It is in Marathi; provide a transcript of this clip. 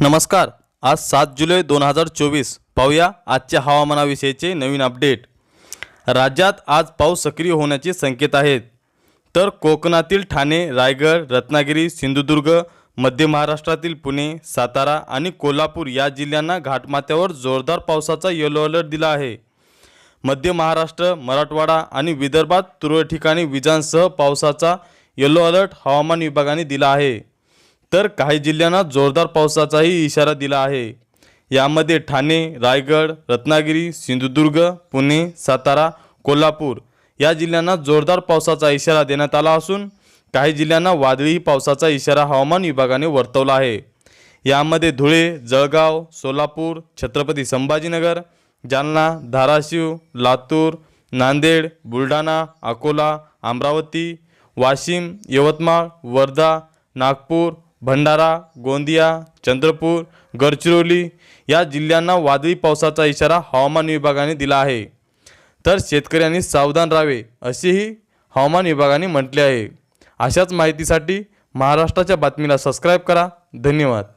नमस्कार. आज सात जुलै दोन हजार चोवीस. पाहूया आजच्या हवामानाविषयीचे नवीन अपडेट. राज्यात आज पाऊस सक्रिय होण्याचे संकेत आहेत. तर कोकणातील ठाणे रायगड रत्नागिरी सिंधुदुर्ग मध्य महाराष्ट्रातील पुणे सातारा आणि कोल्हापूर या जिल्ह्यांना घाटमाथ्यावर जोरदार पावसाचा येलो अलर्ट दिला आहे. मध्य महाराष्ट्र मराठवाडा आणि विदर्भात तुरळक ठिकाणी विजांसह पावसाचा येलो अलर्ट हवामान विभागाने दिला आहे. तर काही जिल्ह्यांना जोरदार पावसाचाही इशारा दिला आहे. यामध्ये ठाणे रायगड रत्नागिरी सिंधुदुर्ग पुणे सातारा कोल्हापूर या जिल्ह्यांना जोरदार पावसाचा इशारा देण्यात आला असून काही जिल्ह्यांना वादळी पावसाचा इशारा हवामान विभागाने वर्तवला आहे. यामध्ये धुळे जळगाव सोलापूर छत्रपती संभाजीनगर जालना धाराशिव लातूर नांदेड बुलढाणा अकोला अमरावती वाशिम यवतमाळ वर्धा नागपूर भंडारा गोंदिया चंद्रपूर गडचिरोली या जिल्ह्यांना वादळी पावसाचा इशारा हवामान विभागाने दिला आहे. तर शेतकऱ्यांनी सावधान राहावे असेही हवामान विभागाने म्हटले आहे. अशाच माहितीसाठी महाराष्ट्राच्या बातमीला सबस्क्राईब करा. धन्यवाद.